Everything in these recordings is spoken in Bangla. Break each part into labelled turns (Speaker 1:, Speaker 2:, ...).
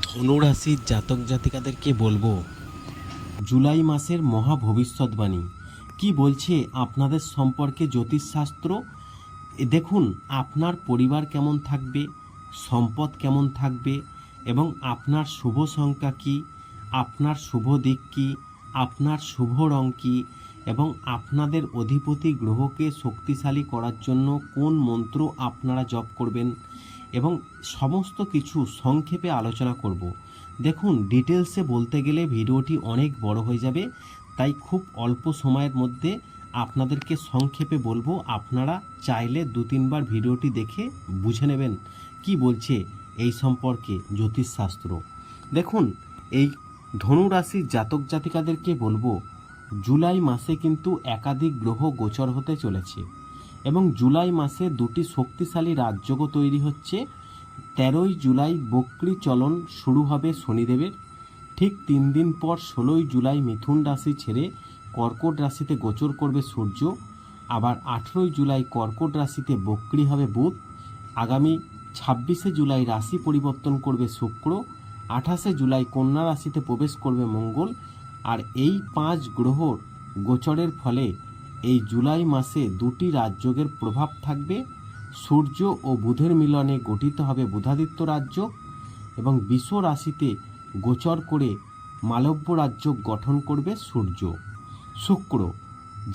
Speaker 1: ধনুরাশির জাতক জাতিকাদেরকে বলব? জুলাই মাসের মহা ভবিষ্যৎবাণী। কি বলছে আপনাদের সম্পর্কে জ্যোতিষশাস্ত্র? দেখুন, আপনার পরিবার কেমন থাকবে? সম্পদ কেমন থাকবে? এবং আপনার শুভ সংখ্যা কী? আপনার শুভ দিক কী? আপনার শুভ রং কী? এবং আপনাদের অধিপতি গ্রহকে শক্তিশালী করার জন্য কোন মন্ত্র আপনারা জপ করবেন? এবং সমস্ত কিছু সংক্ষেপে আলোচনা করব। দেখুন ডিটেলসে বলতে গেলে ভিডিওটি অনেক বড় হয়ে যাবে, তাই খুব অল্প সময়ের মধ্যে আপনাদেরকে সংক্ষেপে বলব। আপনারা চাইলে দু তিনবার ভিডিওটি দেখে বুঝে নেবেন কি বলছে এই সম্পর্কে জ্যোতিষশাস্ত্র। দেখুন, এই ধনু রাশির জাতক জাতিকাদেরকে বলব, জুলাই মাসে কিন্তু একাধিক গ্রহ গোচর হতে চলেছে। এবং জুলাই মাসে দুটি শক্তিশালী রাজযোগও তৈরি হচ্ছে। তেরোই জুলাই বক্রি চলন শুরু হবে শনিদেবের। ঠিক তিন দিন পর ষোলোই জুলাই মিথুন রাশি ছেড়ে কর্কট রাশিতে গোচর করবে সূর্য। আবার আঠেরোই জুলাই কর্কট রাশিতে বক্রি হবে বুধ। আগামী ছাব্বিশে জুলাই রাশি পরিবর্তন করবে শুক্র। আঠাশে জুলাই কন্যা রাশিতে প্রবেশ করবে মঙ্গল। আর এই পাঁচ গ্রহর গোচরের ফলে এই জুলাই মাসে দুটি রাজযোগের প্রভাব থাকবে। সূর্য ও বুধের মিলনে গঠিত হবে বুধাদিত্য রাজ্য এবং বিশ্ব রাশিতে গোচর করে মালব্য রাজ্য গঠন করবে সূর্য। শুক্র,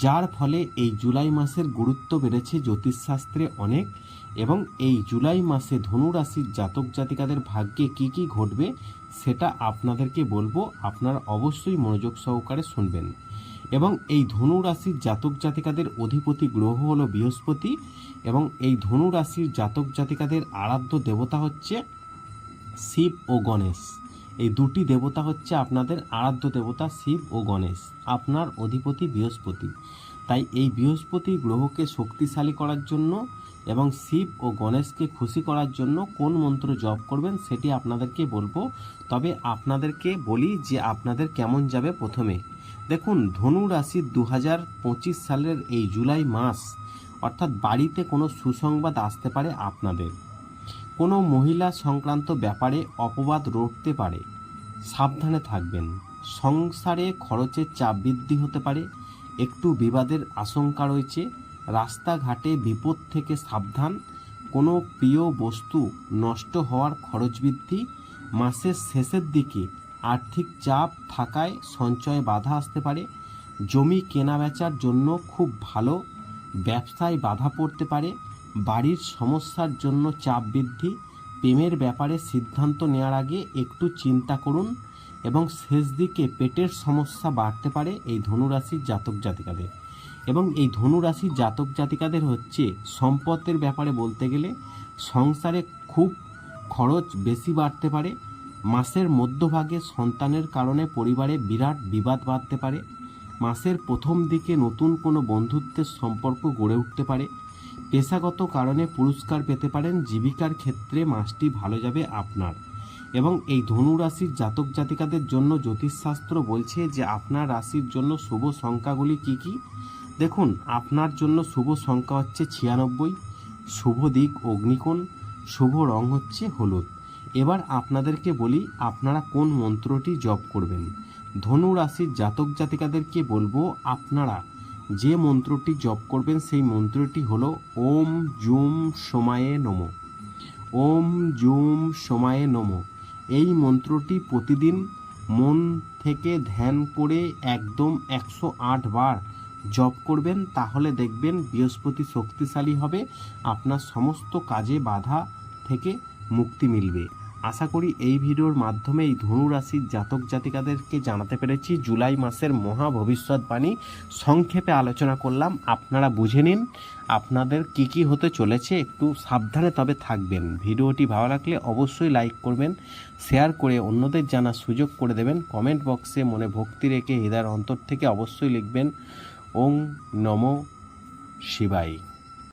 Speaker 1: যার ফলে এই জুলাই মাসের গুরুত্ব বেড়েছে জ্যোতিষশাস্ত্রে অনেক এবং এই জুলাই মাসে ধনু রাশির জাতক জাতিকাদের ভাগ্যে কি কি ঘটবে সেটা আপনাদেরকে বলব। আপনারা অবশ্যই মনোযোগ সহকারে শুনবেন। এবং এই ধনু রাশির জাতক জাতিকাদের অধিপতি গ্রহ হলো বৃহস্পতি এবং এই ধনু রাশির জাতক জাতিকাদের আরাধ্য দেবতা হচ্ছে শিব ও গণেশ। এই দুটি দেবতা হচ্ছে আপনাদের আরাধ্য দেবতা শিব ও গণেশ, আপনার অধিপতি বৃহস্পতি। তাই এই বৃহস্পতি গ্রহকে শক্তিশালী করার জন্য এবং শিব ও গণেশকে খুশি করার জন্য কোন মন্ত্র জপ করবেন সেটি আপনাদেরকে বলব। তবে আপনাদেরকে বলি যে আপনাদের কেমন যাবে প্রথমে। দেখুন, ধনু রাশির দু হাজার পঁচিশ সালের এই জুলাই মাস, অর্থাৎ বাড়িতে কোনো সুসংবাদ আসতে পারে আপনাদের। কোনো মহিলা সংক্রান্ত ব্যাপারে অপবাদ রটতে পারে। সাবধানে থাকবেন। সংসারে খরচের চাপ বৃদ্ধি হতে পারে। একটু বিবাদের আশঙ্কা রয়েছে। রাস্তাঘাটে বিপদ থেকে সাবধান। কোনো প্রিয় বস্তু নষ্ট হওয়ার খরচ বৃদ্ধি। মাসের শেষের দিকে আর্থিক চাপ থাকায় সঞ্চয়ে বাধা আসতে পারে। জমি কেনা বেচার জন্য খুব ভালো। ব্যবসায় বাধা পড়তে পারে। বাড়ির সমস্যার জন্য চাপ বৃদ্ধি। প্রেমের ব্যাপারে সিদ্ধান্ত নেওয়ার আগে একটু চিন্তা করুন এবং শেষ দিকে পেটের সমস্যা বাড়তে পারে এই ধনুরাশির জাতক জাতিকাদের। এবং এই ধনুরাশির জাতক জাতিকাদের হচ্ছে সম্পদের ব্যাপারে বলতে গেলে সংসারে খুব খরচ বেশি বাড়তে পারে, মাসের মধ্যভাগে সন্তানের কারণে পরিবারে বিরাট বিবাদ বাড়তে পারে, মাসের প্রথম দিকে নতুন কোনো বন্ধুত্বের সম্পর্ক গড়ে উঠতে পারে, পেশাগত কারণে পুরস্কার পেতে পারেন, জীবিকার ক্ষেত্রে মাসটি ভালো যাবে আপনার। এবং এই ধনু রাশির জাতক জাতিকাদের জন্য জ্যোতিষশাস্ত্র বলছে যে আপনার রাশির জন্য শুভ সংখ্যাগুলি কি কি? দেখুন, আপনার জন্য শুভ সংখ্যা হচ্ছে ছিয়ানব্বই, শুভ দিক অগ্নিকোণ, শুভ রং হচ্ছে হলুদ। এবার আপনাদেরকে বলি, আপনারা কোন মন্ত্রটি জপ করবেন? ধনু রাশির জাতক জাতিকাদেরকে বলব, আপনারা যে মন্ত্রটি জপ করবেন, সেই মন্ত্রটি হলো ওম জুম সময়ে নম। ওম জুম সময়ে নম। এই মন্ত্রটি প্রতিদিন মন থেকে ধ্যান করে একদম একশো আট বার জপ করবেন, তাহলে দেখবেন বৃহস্পতি শক্তিশালী হবে। আপনার সমস্ত কাজে বাধা থেকে মুক্তি মিলবে। আশা করি এই ভিডিওর মাধ্যমে এই ধনু রাশির জাতক জাতিকাদেরকে জানাতে পেরেছি। জুলাই মাসের মহা ভবিষ্যৎবাণী সংক্ষেপে আলোচনা করলাম। আপনারা বুঝে নিন, আপনাদের কি কি হতে চলেছে। একটু সাবধানে তবে থাকবেন। ভিডিওটি ভালো লাগলে অবশ্যই লাইক করবেন, শেয়ার করে অন্যদের জানার সুযোগ করে দেবেন। কমেন্ট বক্সে মনে ভক্তি রেখে হৃদয়ের অন্তর থেকে অবশ্যই লিখবেন ওং নম শিবাই